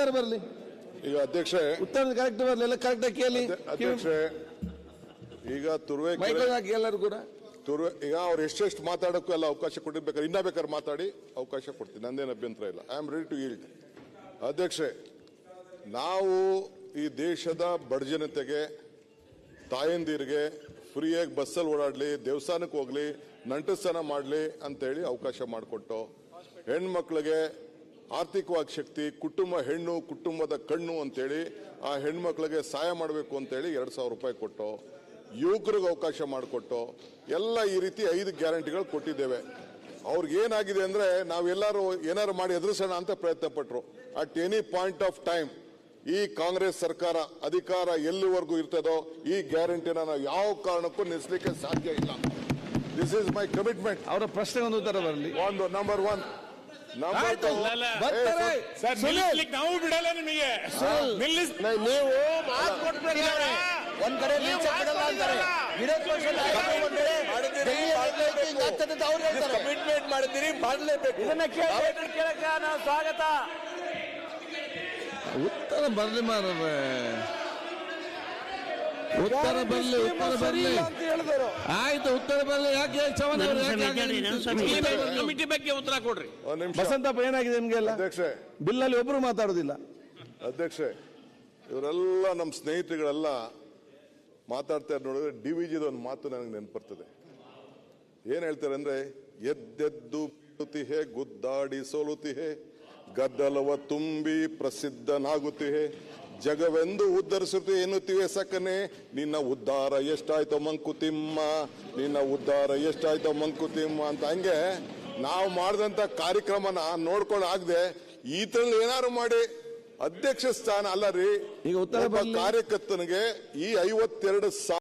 ಉತ್ತರ ಬರಲಿ. ಈಗ ಅಧ್ಯಕ್ಷೆ ಉತ್ತರ ಕರೆಕ್ಟ್ ಬರಲಿ ಎಲ್ಲ ಕರೆಕ್ಟ್ ಆಗಿ ಕೇಳಿ. ಅಧ್ಯಕ್ಷೆ ಈಗ ಹಾಕಿ ಎಲ್ಲರೂ ಕೂಡ. ತುರ್ವೆ ಈಗ ಅವ್ರು ಎಷ್ಟೆಷ್ಟು ಮಾತಾಡೋಕ್ಕೂ ಎಲ್ಲ ಅವಕಾಶ ಕೊಟ್ಟಿರ್ಬೇಕಾದ್ರೆ ಇನ್ನ ಬೇಕಾದ್ರೆ ಮಾತಾಡಿ ಅವಕಾಶ ಕೊಡ್ತೀನಿ ನಂದೇನು ಅಭ್ಯಂತರ ಇಲ್ಲ. I am ready to yield ಅಧ್ಯಕ್ಷೆ ನಾವು ಈ ದೇಶದ ಬಡ ಜನತೆಗೆ ತಾಯಂದಿರಿಗೆ ಫ್ರೀಯಾಗಿ ಬಸ್ಸಲ್ಲಿ ಓಡಾಡಲಿ ದೇವಸ್ಥಾನಕ್ಕೆ ಹೋಗಲಿ ನಂಟಸ್ಥಾನ ಮಾಡಲಿ ಅಂತೇಳಿ ಅವಕಾಶ ಮಾಡಿಕೊಟ್ಟು ಹೆಣ್ಮಕ್ಳಿಗೆ ಆರ್ಥಿಕವಾಗಿ ಶಕ್ತಿ ಕುಟುಂಬ ಹೆಣ್ಣು ಕುಟುಂಬದ ಕಣ್ಣು ಅಂತೇಳಿ ಆ ಹೆಣ್ಮಕ್ಳಿಗೆ ಸಹಾಯ ಮಾಡಬೇಕು ಅಂತೇಳಿ ಎರಡು ಸಾವಿರ ರೂಪಾಯಿ ಕೊಟ್ಟು ಯುವಕರಿಗೆ ಅವಕಾಶ ಮಾಡಿಕೊಟ್ಟು ಎಲ್ಲ ಈ ರೀತಿ ಐದು ಗ್ಯಾರಂಟಿಗಳು ಕೊಟ್ಟಿದ್ದೇವೆ. ಅವ್ರಿಗೇನಾಗಿದೆ ಅಂದ್ರೆ ನಾವೆಲ್ಲರೂ ಏನಾರು ಮಾಡಿ ಎದುರಿಸೋಣ ಅಂತ ಪ್ರಯತ್ನ ಪಟ್ಟರು at any point of time ಈ ಕಾಂಗ್ರೆಸ್ ಸರ್ಕಾರ ಅಧಿಕಾರ ಎಲ್ಲಿವರೆಗೂ ಇರ್ತದೋ ಈ ಗ್ಯಾರಂಟಿನ ನಾವು ಯಾವ ಕಾರಣಕ್ಕೂ ನಿಲ್ಲಿಸಲಿಕ್ಕೆ ಸಾಧ್ಯ ಇಲ್ಲ. ದಿಸ್ ಇಸ್ ಮೈ ಕಮಿಟ್ಮೆಂಟ್ ಅವರ ಪ್ರಶ್ನೆ ಒಂದು ಉತ್ತರ ಬರಲಿ. ಒಂದು ನಂಬರ್ ಒನ್. ಬರ್ತಾರೆ. ಸರ್ ಸುನಿಲ್, ನಿಲ್ಲಿಸ್ಲಿಕ್ಕೆ ನಾವು ಬಿಡಲ್ಲ ನಿಮಗೆ. ನಿಲ್ಲಿಸ್ ನೀವು ಮಾತು ಕೊಟ್ಬಿಡಿ ಅವ್ರೆ. ಒಂದ್ ಕಡೆ ಲೀಚ್ ಬಿಡಲ್ಲ ಅಂತಾರೆ. ವಿರೋಧ ಪಕ್ಷ ನಾಯಕರು ಒಂದ್ ಕಡೆ ಡೆಲ್ಲಿಯಲ್ಲಿ ಐತಿ, ಹಿಂಗ್ ಆಗ್ತದೆ ಅಂತ ಅವ್ರು ಹೇಳ್ತಾರೆ. ಕಮಿಟ್ಮೆಂಟ್ ಮಾಡಿದ್ದೀರಿ ಮಾಡಲೇಬೇಕು. ಇದನ್ನ ಕೇಳಕ್ಕೆ ನಾವು ಸ್ವಾಗತ. ಉತ್ತರ ಬರಲಿ ಮಾರ್ರೆ ಉತ್ತರ ಬರಲಿ ಉತ್ತರ ಬರಲಿ. ಆಯ್ತು ಉತ್ತರ ಬರಲಿ. ಯಾಕೆ ಚವನ್ ಅವರು ಯಾಕೆ ಹಾಗೆ ಕಮಿಟಿ ಬಗ್ಗೆ ಉತ್ತರ ಕೊಡ್ರಿ. ಬಸಂತಪ್ಪ ಏನಾಗಿದೆ ನಿಮ್ಗೆಲ್ಲ ಅಧ್ಯಕ್ಷೆ. ಬಿಲ್ಲಲ್ಲಿ ಒಬ್ರು ಮಾತಾಡುದಿಲ್ಲ. ಅಧ್ಯಕ್ಷೆ ಇವರೆಲ್ಲ ನಮ್ಮ ಸ್ನೇಹಿತರುಗಳೆಲ್ಲ ಮಾತಾಡ್ತಾರೆ ನೋಡಿದ್ರೆ ಡಿ ವಿ ಜಿದ ಒಂದು ಮಾತು ನನಗೆ ನೆನಪರ್ತದೆ. ಏನ್ ಹೇಳ್ತಾರೆ ಅಂದ್ರೆ ಎದ್ದೆದ್ದು ಬೀಳುತ್ತಿಹೆ ಗುದ್ದಾಡಿ ಸೋಲುತ್ತಿಹೆ ಗದ್ದಲವ ತುಂಬಿ ಪ್ರಸಿದ್ಧನಾಗುತ್ತಿಹೆ ಜಗವೆಂದು ಉದ್ಧರಿಸ್ತೀ ಏನು ತಿವೆ ಸಕನೆ. ನಿನ್ನ ಉದ್ಧಾರ ಎಷ್ಟಾಯ್ತೋ ಮಂಕುತಿಮ್ಮ ನಿನ್ನ ಉದ್ಧಾರ ಎಷ್ಟಾಯ್ತೋ ಮಂಕುತಿಮ್ಮ ಅಂತ ಹಂಗೆ ನಾವು ಮಾಡಿದಂತ ಕಾರ್ಯಕ್ರಮನ ನೋಡ್ಕೊಂಡು ಆಗದೆ ಈ ತರ ಏನಾರು ಮಾಡಿ ಅಧ್ಯಕ್ಷ ಸ್ಥಾನ ಅಲ್ಲ ರೀ. ಈಗ ಉತ್ತರ ಕಾರ್ಯಕರ್ತನಿಗೆ ಈ ಐವತ್ತೆರಡು